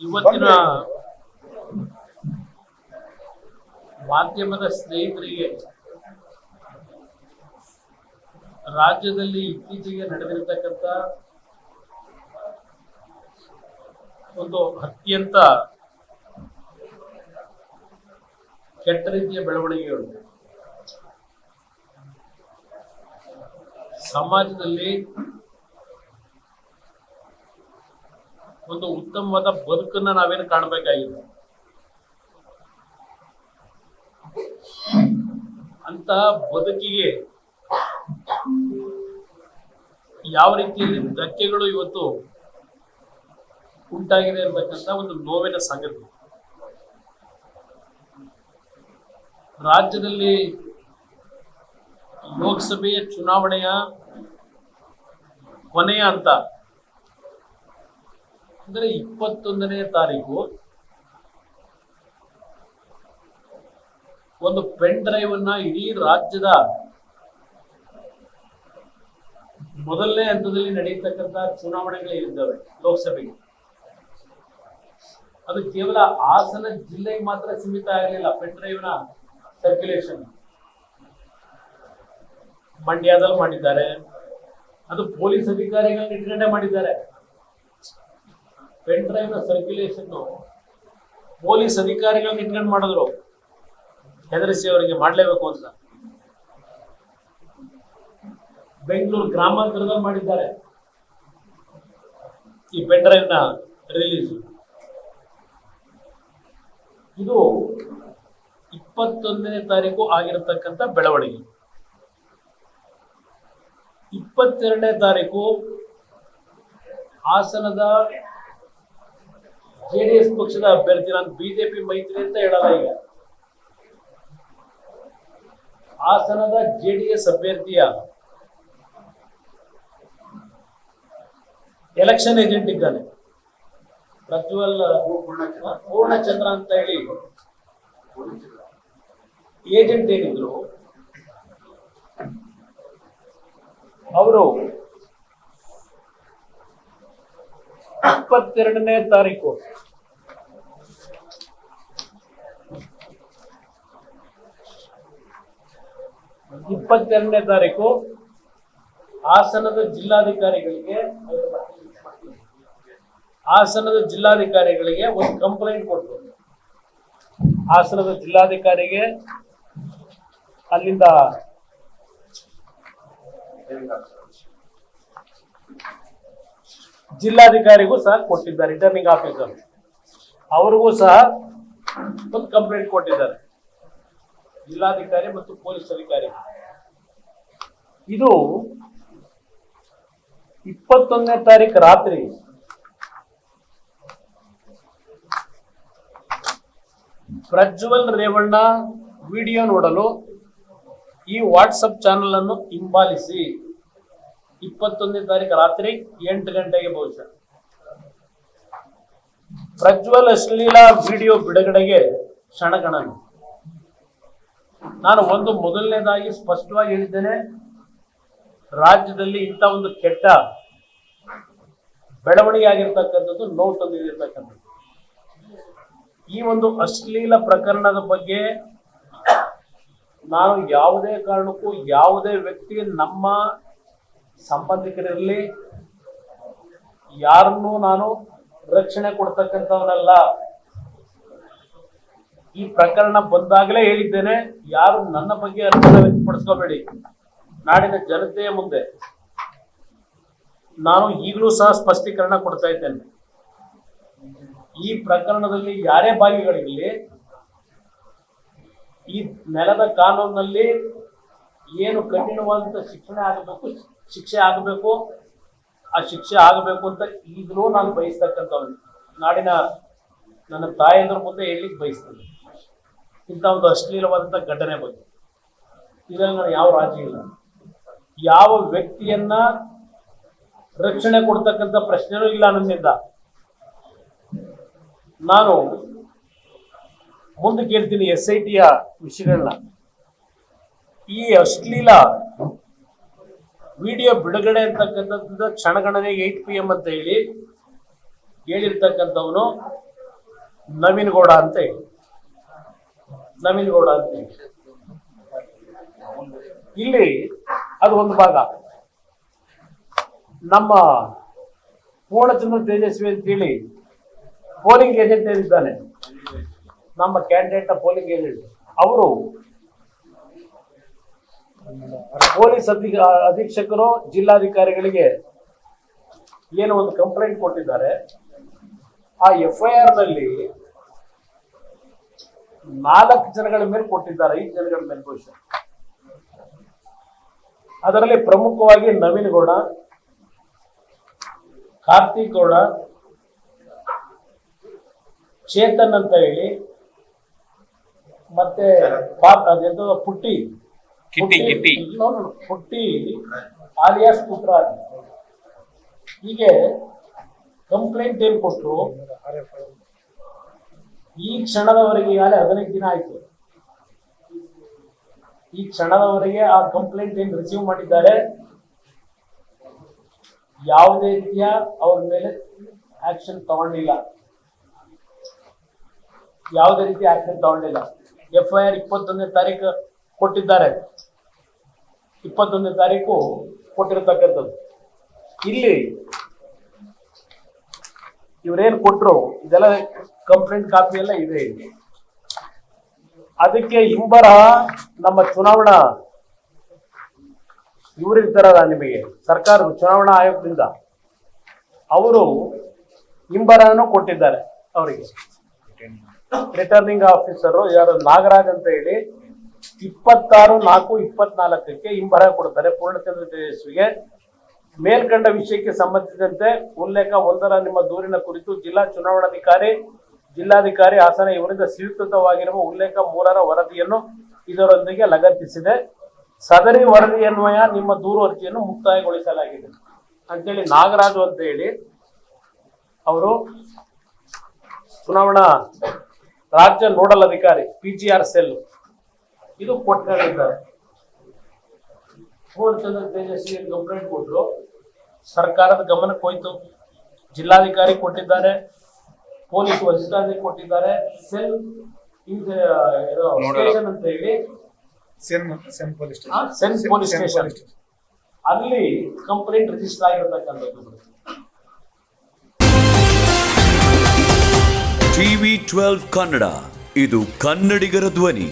ಇವತ್ತಿನ ಮಾಧ್ಯಮದ ಸ್ನೇಹಿತರಿಗೆ ರಾಜ್ಯದಲ್ಲಿ ಇತ್ತೀಚೆಗೆ ನಡೆದಿರತಕ್ಕಂತ ಒಂದು ಅತ್ಯಂತ ಕೆಟ್ಟ ರೀತಿಯ ಬೆಳವಣಿಗೆಗಳು. ಸಮಾಜದಲ್ಲಿ ಒಂದು ಉತ್ತಮವಾದ ಬದುಕನ್ನ ನಾವೇನು ಕಾಣಬೇಕಾಗಿದೆ ಅಂತ ಬದುಕಿಗೆ ಯಾವ ರೀತಿಯಲ್ಲಿ ಧಕ್ಕೆಗಳು ಇವತ್ತು ಉಂಟಾಗಿದೆ ಅಂತಕ್ಕಂಥ ಒಂದು ನೋವಿನ ಸಂಗತಿ. ರಾಜ್ಯದಲ್ಲಿ ಲೋಕಸಭೆಯ ಚುನಾವಣೆಯ ಕೊನೆಯ ಹಂತ ಅಂದರೆ ಇಪ್ಪತ್ತೊಂದನೇ ತಾರೀಕು. ಒಂದು ಪೆನ್ ಡ್ರೈವ್ ಅನ್ನ ಇಡೀ ರಾಜ್ಯದ ಮೊದಲನೇ ಹಂತದಲ್ಲಿ ನಡೆಯತಕ್ಕಂತ ಚುನಾವಣೆಗಳಿದ್ದಾವೆ ಲೋಕಸಭೆಗೆ. ಅದು ಕೇವಲ ಹಾಸನ ಜಿಲ್ಲೆಗೆ ಮಾತ್ರ ಸೀಮಿತ ಆಗಲಿಲ್ಲ ಪೆನ್ ಡ್ರೈವ್ನ ಸರ್ಕ್ಯುಲೇಷನ್ ಮಂಡ್ಯದಲ್ಲಿ ಮಾಡಿದ್ದಾರೆ. ಅದು ಪೊಲೀಸ್ ಅಧಿಕಾರಿಗಳನ್ನ ಇಟ್ಕೊಂಡೇ ಮಾಡಿದ್ದಾರೆ. ಪೆನ್ ಡ್ರೈವ್ನ ಸರ್ಕ್ಯುಲೇಷನ್ ಪೊಲೀಸ್ ಅಧಿಕಾರಿಗಳನ್ನ ಇಟ್ಕೊಂಡು ಮಾಡಿದ್ರು. ಹೆದರಿಸಿ ಅವರಿಗೆ ಮಾಡಲೇಬೇಕು ಅಂತ. ಬೆಂಗಳೂರು ಗ್ರಾಮಾಂತರದಲ್ಲಿ ಮಾಡಿದ್ದಾರೆ. ಈ ಪೆನ್ ಡ್ರೈವ್ ರಿಲೀಸ್ ಇದು ಇಪ್ಪತ್ತೊಂದನೇ ತಾರೀಕು ಆಗಿರತಕ್ಕಂಥ ಬೆಳವಣಿಗೆ. ಇಪ್ಪತ್ತೆರಡನೇ ತಾರೀಕು ಹಾಸನದ ಜೆಡಿಎಸ್ ಪಕ್ಷದ ಅಭ್ಯರ್ಥಿ, ನಾನು ಬಿಜೆಪಿ ಮೈತ್ರಿ ಅಂತ ಹೇಳಲ್ಲ ಈಗ. ಹಾಸನದ ಜೆಡಿಎಸ್ ಅಭ್ಯರ್ಥಿಯ ಎಲೆಕ್ಷನ್ ಏಜೆಂಟ್ ಇದ್ದಾನೆ. ಪ್ರಜ್ವಲ್ ಪೂರ್ಣಚಂದ್ರ ಅಂತ ಹೇಳಿ ಏಜೆಂಟ್ ಏನಿದ್ರು ಅವರು ಇಪ್ಪತ್ತೆರಡನೇ ತಾರೀಕು. ಇಪ್ಪತ್ತೆರಡನೇ ತಾರೀಕು ಹಾಸನದ ಜಿಲ್ಲಾಧಿಕಾರಿಗಳಿಗೆ ಹಾಸನದ ಜಿಲ್ಲಾಧಿಕಾರಿಗಳಿಗೆ ಒಂದು ಕಂಪ್ಲೇಂಟ್ ಕೊಟ್ಟರು ಹಾಸನದ ಜಿಲ್ಲಾಧಿಕಾರಿಗೆ ಅಲ್ಲಿಂದ ಜಿಲ್ಲಾಧಿಕಾರಿಗೂ ಸಹ ಕೊಟ್ಟಿದ್ದಾರೆ ರಿಟರ್ನಿಂಗ್ ಆಫೀಸರ್ ಅವ್ರಿಗೂ ಸಹ ಒಂದು ಕಂಪ್ಲೇಂಟ್ ಕೊಟ್ಟಿದ್ದಾರೆ. ಜಿಲ್ಲಾಧಿಕಾರಿ ಮತ್ತು ಪೊಲೀಸ್ ಅಧಿಕಾರಿ. ಇದು ಇಪ್ಪತ್ತೊಂದನೇ ತಾರೀಕು ರಾತ್ರಿ. ಪ್ರಜ್ವಲ್ ರೇವಣ್ಣ ವಿಡಿಯೋ ನೋಡಲು ಈ ವಾಟ್ಸಪ್ ಚಾನಲ್ ಅನ್ನು ಹಿಂಬಾಲಿಸಿ. ಇಪ್ಪತ್ತೊಂದನೇ ತಾರೀಕು ರಾತ್ರಿ ಎಂಟು ಗಂಟೆಗೆ ಬಹುಶಃ. ಪ್ರಜ್ವಲ್ ಅಶ್ಲೀಲ ವಿಡಿಯೋ ಬಿಡುಗಡೆಗೆ ಕ್ಷಣಗಣನು. ನಾನು ಒಂದು ಮೊದಲನೇದಾಗಿ ಸ್ಪಷ್ಟವಾಗಿ ಹೇಳಿದ್ದೇನೆ ರಾಜ್ಯದಲ್ಲಿ ಇಂಥ ಒಂದು ಕೆಟ್ಟ ಬೆಳವಣಿಗೆ ಆಗಿರ್ತಕ್ಕಂಥದ್ದು ನೋವು ತಂದಿರ್ತಕ್ಕಂಥದ್ದು ಈ ಒಂದು ಅಶ್ಲೀಲ ಪ್ರಕರಣದ ಬಗ್ಗೆ ನಾನು ಯಾವುದೇ ಕಾರಣಕ್ಕೂ ಯಾವುದೇ ವ್ಯಕ್ತಿ ನಮ್ಮ ಸಂಬಂಧಿಕರಲ್ಲಿ ಯಾರನ್ನೂ ನಾನು ರಕ್ಷಣೆ ಕೊಡ್ತಕ್ಕಂಥವನಲ್ಲ. ಈ ಪ್ರಕರಣ ಬಂದಾಗಲೇ ಹೇಳಿದ್ದೇನೆ, ಯಾರು ನನ್ನ ಬಗ್ಗೆ ಅನುಮಾನ ವ್ಯಕ್ತಪಡಿಸ್ಕೋಬೇಡಿ. ನಾಡಿನ ಜನತೆಯ ಮುಂದೆ ನಾನು ಈಗಲೂ ಸಹ ಸ್ಪಷ್ಟೀಕರಣ ಕೊಡ್ತಾ ಇದ್ದೇನೆ. ಈ ಪ್ರಕರಣದಲ್ಲಿ ಯಾರೇ ಭಾಗಿಗಳಿರಲಿ, ಈ ನೆಲದ ಕಾನೂನಿನಲ್ಲಿ ಏನು ಕಠಿಣವಾದಂತ ಶಿಕ್ಷಣ ಆಗಬೇಕು, ಶಿಕ್ಷೆ ಆಗಬೇಕು, ಆ ಶಿಕ್ಷೆ ಆಗಬೇಕು ಅಂತ ಈಗಲೂ ನಾನು ಬಯಸ್ತಕ್ಕಂಥವ್ನು. ನಾಡಿನ ನನ್ನ ತಾಯಂದ್ರ ಮುಂದೆ ಹೇಳಲಿಕ್ಕೆ ಬಯಸ್ತೇನೆ? ಇಂಥ ಒಂದು ಅಶ್ಲೀಲವಾದಂಥ ಘಟನೆ ಬಗ್ಗೆ. ಇದರಲ್ಲಿ ನಾನು ಯಾವ ರಾಜಿ ಇಲ್ಲ? ಯಾವ ವ್ಯಕ್ತಿಯನ್ನ ರಕ್ಷಣೆ ಕೊಡ್ತಕ್ಕಂಥ ಪ್ರಶ್ನೆನೂ ಇಲ್ಲ ನನ್ನಿಂದ. ನಾನು ಮುಂದೆ ಕೇಳ್ತೀನಿ ಎಸ್ ಐ ಟಿಯ ವಿಷಯಗಳನ್ನ. ಈ ಅಶ್ಲೀಲ ವಿಡಿಯೋ ಬಿಡುಗಡೆ ಅಂತಕ್ಕಂಥದ್ದು ಕ್ಷಣಗಣನೆ ಏಟ್ ಪಿ ಎಂ ಅಂತ ಹೇಳಿ ಹೇಳಿರ್ತಕ್ಕಂಥವನು ನವೀನ್ ಗೌಡ ಅಂತ ಹೇಳಿ. ನವೀನ್ ಗೌಡ ಅಂತ ಹೇಳಿ. ಇಲ್ಲಿ ಅದು ಒಂದು ಭಾಗ. ನಮ್ಮ ಪೂರ್ಣಚಂದ್ರ ತೇಜಸ್ವಿ ಅಂತೇಳಿ ಪೋಲಿಂಗ್ ಏಜೆಂಟ್ ಏನಿದ್ದಾನೆ? ನಮ್ಮ ಕ್ಯಾಂಡಿಡೇಟ್ ಪೋಲಿಂಗ್ ಏಜೆಂಟ್ ಅವರು ಪೊಲೀಸ್ ಅಧಿ, ಅಧೀಕ್ಷಕರು, ಜಿಲ್ಲಾಧಿಕಾರಿಗಳಿಗೆ ಏನು ಒಂದು ಕಂಪ್ಲೇಂಟ್ ಕೊಟ್ಟಿದ್ದಾರೆ. ಆ ಎಫ್ ಐ ಆರ್ನಲ್ಲಿ ನಾಲ್ಕು ಜನಗಳ ಮೇಲೆ ಕೊಟ್ಟಿದ್ದಾರೆ, ಐದು ಜನಗಳ ಮೇಲೆ ಬಹುಶಃ ಅದರಲ್ಲಿ ಪ್ರಮುಖವಾಗಿ ನವೀನ್ ಗೌಡ ಕಾರ್ತಿಕ್ ಗೌಡ ಚೇತನ್ ಅಂತ ಹೇಳಿ ಮತ್ತೆ ಪುಟ್ಟಿ. ಪುಟ್ಟಿ ಆಲಿಯಾಸ್ ಪುಟ್ರಾಜ್. ಹೀಗೆ ಕಂಪ್ಲೇಂಟ್ ಏನ್ ಕೊಟ್ರು? ಈ ಕ್ಷಣದವರೆಗೆ ಈಗಾಗಲೇ ಹದಿನೈದು ದಿನ ಆಯ್ತು. ಈ ಕ್ಷಣದವರೆಗೆ ಆ ಕಂಪ್ಲೇಂಟ್ ಏನ್ ರಿಸೀವ್ ಮಾಡಿದ್ದಾರೆ? ಯಾವುದೇ ರೀತಿಯ ಅವ್ರ ಮೇಲೆ ಆಕ್ಷನ್ ತಗೊಂಡಿಲ್ಲ. ಯಾವುದೇ ರೀತಿ ಆಕ್ಷನ್ ತಗೊಂಡಿಲ್ಲ. ಎಫ್ ಐ ಆರ್ ಇಪ್ಪತ್ತೊಂದನೇ ತಾರೀಕು ಕೊಟ್ಟಿದ್ದಾರೆ. ಇಪ್ಪತ್ತೊಂದನೇ ತಾರೀಕು ಕೊಟ್ಟಿರತಕ್ಕಂಥದ್ದು. ಇಲ್ಲಿ ಇವ್ರೇನ್ ಕೊಟ್ರು? ಇದೆಲ್ಲ ಕಂಪ್ಲೇಂಟ್ ಕಾಪಿ ಎಲ್ಲ ಇದೆ ಇಲ್ಲಿ. ಅದಕ್ಕೆ ಇಂಬರ ನಮ್ಮ ಚುನಾವಣಾ ಇವರಿರ್ತಾರಲ್ಲ ನಿಮಗೆ, ಸರ್ಕಾರ, ಚುನಾವಣಾ ಆಯೋಗದಿಂದ. ಅವರು ಹಿಂಬರಹನು ಕೊಟ್ಟಿದ್ದಾರೆ ಅವರಿಗೆ. ರಿಟರ್ನಿಂಗ್ ಆಫೀಸರು ಯಾರು, ನಾಗರಾಜ್ ಅಂತ ಹೇಳಿ ಇಪ್ಪತ್ತಾರು, ನಾಲ್ಕು, ಇಪ್ಪತ್ನಾಲ್ಕಕ್ಕೆ ಇಂಬರ ಕೊಡ್ತಾರೆ ಪೂರ್ಣಚಂದ್ರ ತೇಜಸ್ವಿಗೆ. ಮೇಲ್ಕಂಡ ವಿಷಯಕ್ಕೆ ಸಂಬಂಧಿಸಿದಂತೆ ಉಲ್ಲೇಖ ಒಂದರ ನಿಮ್ಮ ದೂರಿನ ಕುರಿತು ಜಿಲ್ಲಾ ಚುನಾವಣಾಧಿಕಾರಿ ಜಿಲ್ಲಾಧಿಕಾರಿ ಹಾಸನ ಇವರಿಂದ ಸ್ವೀಕೃತವಾಗಿರುವ ಉಲ್ಲೇಖ ಮೂರರ ವರದಿಯನ್ನು ಇದರೊಂದಿಗೆ ಲಗತ್ತಿಸಿದೆ. ಸದರಿ ವರದಿಯನ್ವಯ ನಿಮ್ಮ ದೂರು ಅರ್ಜಿಯನ್ನು ಮುಕ್ತಾಯಗೊಳಿಸಲಾಗಿದೆ. ಅಂತೇಳಿ ನಾಗರಾಜು ಅಂತ ಹೇಳಿ ಅವರು ಚುನಾವಣಾ ರಾಜ್ಯ ನೋಡಲ್ ಅಧಿಕಾರಿ ಪಿ ಜಿ ಆರ್ ಸೆಲ್ ಇದು ಕೊಟ್ಟಿದ್ದಾರೆ ಪೂರ್ಣಚಂದ್ರ ತೇಜಸ್ವಿ ಕಂಪ್ಲೇಂಟ್ ಕೊಟ್ಟರು ಸರ್ಕಾರದ ಗಮನಕ್ಕೆ ಹೋಯ್ತು. ಜಿಲ್ಲಾಧಿಕಾರಿ ಕೊಟ್ಟಿದ್ದಾರೆ. ಪೊಲೀಸ್ ವರಿಷ್ಠಾಧಿಕಾರಿ ಕೊಟ್ಟಿದ್ದಾರೆ. ಸೆಲ್ ಸ್ಟೇಷನ್ ಅಂತ ಹೇಳಿ. CEN police station. ಅಲ್ಲಿ complaint register ಆಗಿರತಕ್ಕಂಥದ್ದು. TV twelve Kannada. ಇದು ಕನ್ನಡಿಗರ ಧ್ವನಿ.